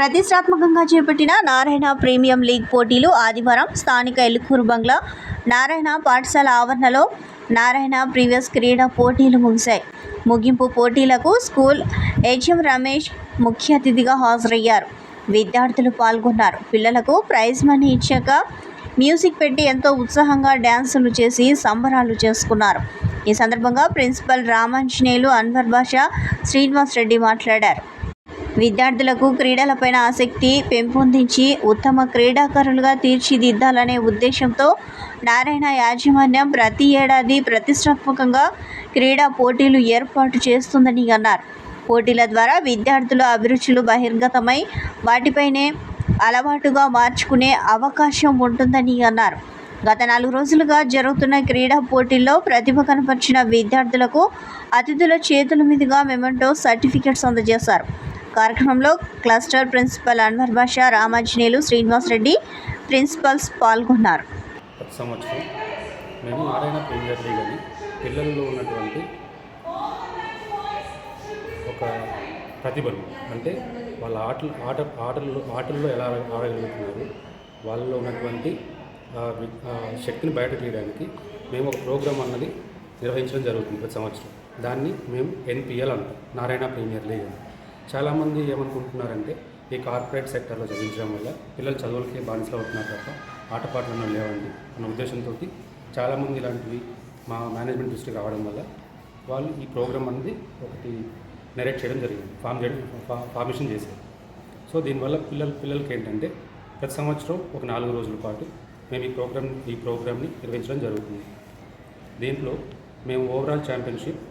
ప్రతిష్టాత్మకంగా చేపట్టిన Narayana premium league పోటీలు ఆదివారం స్థానిక ఎలుకూరు బంగ్లా నారాయణ పాఠశాల ఆవరణలో నారాయణ ప్రీవియస్ క్రీడా పోటీలు ముగిశాయి. ముగింపు పోటీలకు స్కూల్ హెచ్ఎం రమేష్ ముఖ్య అతిథిగా హాజరయ్యారు. విద్యార్థులు పాల్గొన్నారు. పిల్లలకు ప్రైజ్ మనీ ఇచ్చాక మ్యూజిక్ పెట్టి ఎంతో ఉత్సాహంగా డ్యాన్సులు చేసి సంబరాలు చేసుకున్నారు. ఈ సందర్భంగా ప్రిన్సిపల్ రామాంజనేయులు అన్వర్ బాషా శ్రీనివాస్ రెడ్డి మాట్లాడారు. విద్యార్థులకు క్రీడలపైన ఆసక్తి పెంపొందించి ఉత్తమ క్రీడాకారులుగా తీర్చిదిద్దాలనే ఉద్దేశంతో నారాయణ యాజమాన్యం ప్రతి ఏడాది ప్రతిష్టాత్మకంగా క్రీడా పోటీలు ఏర్పాటు చేస్తుందని అన్నారు. పోటీల ద్వారా విద్యార్థుల అభిరుచులు బహిర్గతమై వాటిపైనే అలవాటుగా మార్చుకునే అవకాశం ఉంటుందని అన్నారు. గత నాలుగు రోజులుగా జరుగుతున్న క్రీడా పోటీల్లో ప్రతిభ కనపరిచిన విద్యార్థులకు అతిథుల చేతుల మీదుగా మెమెంటో సర్టిఫికెట్స్ అందజేశారు. కార్యక్రమంలో cluster principal Anwar Basha Ramanjaneyulu Srinivas Reddy principals పాల్గొన్నారు. సంవత్సరం మేము నారాయణ ప్రీమియర్ లీగ్ అని పిల్లల్లో ఉన్నటువంటి ఒక ప్రతిభను అంటే వాళ్ళ ఆటలు ఆట ఆటల్లో ఆటల్లో ఎలా ఆడగలుగుతున్నారు వాళ్ళలో ఉన్నటువంటి శక్తిని బయట తీయడానికి మేము ఒక ప్రోగ్రామ్ అన్నది నిర్వహించడం జరుగుతుంది ప్రతి సంవత్సరం. దాన్ని మేము ఎన్పిఎల్ అంటాం నారాయణ ప్రీమియర్ లీగ్ అని. చాలామంది ఏమనుకుంటున్నారంటే ఈ కార్పొరేట్ సెక్టర్లో చదివించడం వల్ల పిల్లలు చదువులకి బానిసలు అవుతున్నారు తప్ప ఆటపాటలను లేవండి అన్న ఉద్దేశంతో చాలామంది ఇలాంటివి మా మేనేజ్మెంట్ దృష్టికి రావడం వల్ల వాళ్ళు ఈ ప్రోగ్రామ్ అనేది ఒకటి నెరేట్ చేయడం జరిగింది ఫామ్ చేయడం ఫార్మేషన్ చేశారు. సో దీనివల్ల పిల్లలు పిల్లలకి ఏంటంటే ప్రతి సంవత్సరం ఒక నాలుగు రోజుల పాటు మేము ఈ ప్రోగ్రామ్ ఈ ప్రోగ్రామ్ని నిర్వహించడం జరుగుతుంది. దీంట్లో మేము overall championship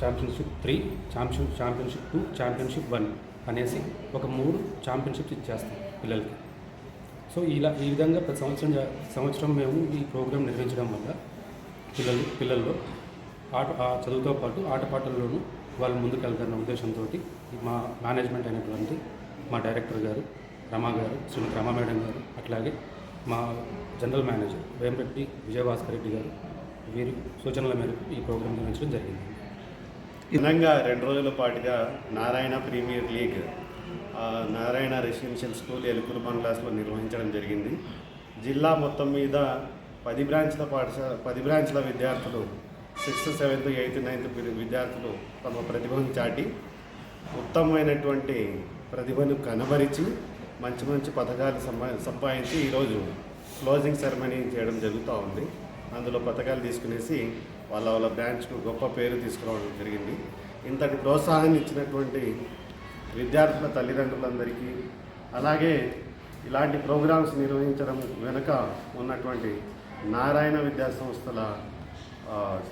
championship three champion championship two championship one అనేసి ఒక మూడు ఛాంపియన్షిప్స్ ఇచ్చేస్తాం పిల్లలకి. సో ఇలా ఈ విధంగా ప్రతి సంవత్సరం సంవత్సరం మేము ఈ ప్రోగ్రాం నిర్వహించడం వల్ల పిల్లలు పిల్లల్లో ఆట ఆ చదువుతో పాటు ఆటపాటల్లోనూ వాళ్ళు ముందుకెళ్తారన్న ఉద్దేశంతో మా మేనేజ్మెంట్ అయినటువంటి మా డైరెక్టర్ గారు రమా గారు శ్రీమతి రమా మేడం గారు అట్లాగే మా జనరల్ మేనేజర్ వేమరెడ్డి విజయభాస్కర్ రెడ్డి గారు వీరి సూచనల మేరకు ఈ ప్రోగ్రాం నిర్వహించడం జరిగింది. ఘనంగా రెండు రోజుల పాటుగా Narayana premier league Narayana residential school Elukuru బంగ్లాస్లో నిర్వహించడం జరిగింది. జిల్లా మొత్తం మీద పది బ్రాంచ్ల పాఠశాల పది బ్రాంచ్ల విద్యార్థులు సిక్స్త్ సెవెంత్ ఎయిత్ నైన్త్ విద్యార్థులు తమ ప్రతిభను చాటి ఉత్తమమైనటువంటి ప్రతిభను కనబరిచి మంచి మంచి పథకాలు సంపా సంపాదించి ఈరోజు క్లోజింగ్ సెరమనీ చేయడం జరుగుతూ ఉంది. అందులో పథకాలు తీసుకునేసి వాళ్ళ వాళ్ళ బ్రాంచ్కు గొప్ప పేరు తీసుకురావడం జరిగింది. ఇంతటి ప్రోత్సాహాన్ని ఇచ్చినటువంటి విద్యార్థుల తల్లిదండ్రులందరికీ అలాగే ఇలాంటి ప్రోగ్రామ్స్ నిర్వహించడం వెనుక ఉన్నటువంటి నారాయణ విద్యా సంస్థల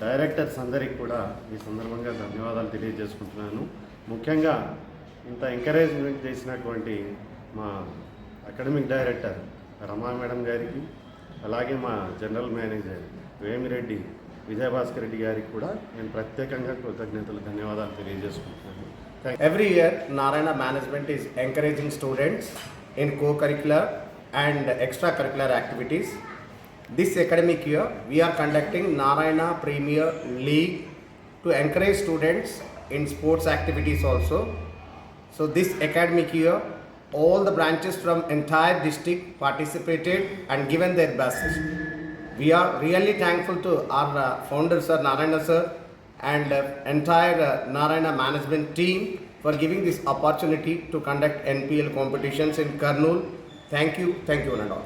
డైరెక్టర్స్ అందరికీ కూడా ఈ సందర్భంగా ధన్యవాదాలు తెలియజేసుకుంటున్నాను. ముఖ్యంగా ఇంత ఎంకరేజ్మెంట్ చేసినటువంటి మా అకాడమిక్ డైరెక్టర్ రమా మేడం గారికి అలాగే మా జనరల్ మేనేజర్ వేమిరెడ్డి విజయభాస్కర్ రెడ్డి గారికి కూడా నేను ప్రత్యేకంగా కృతజ్ఞతలు ధన్యవాదాలు తెలియజేసుకుంటున్నాను. Every year Narayana management is encouraging students in co curricular and extra curricular activities this academic year we are conducting Narayana premier league to encourage students in sports activities also so this academic year all the branches from entire district participated and given their best We are really thankful to our uh, founder sir Narayana sir and uh, entire uh, Narayana management team for giving this opportunity to conduct NPL competitions in Karnool. Thank you, thank you and all.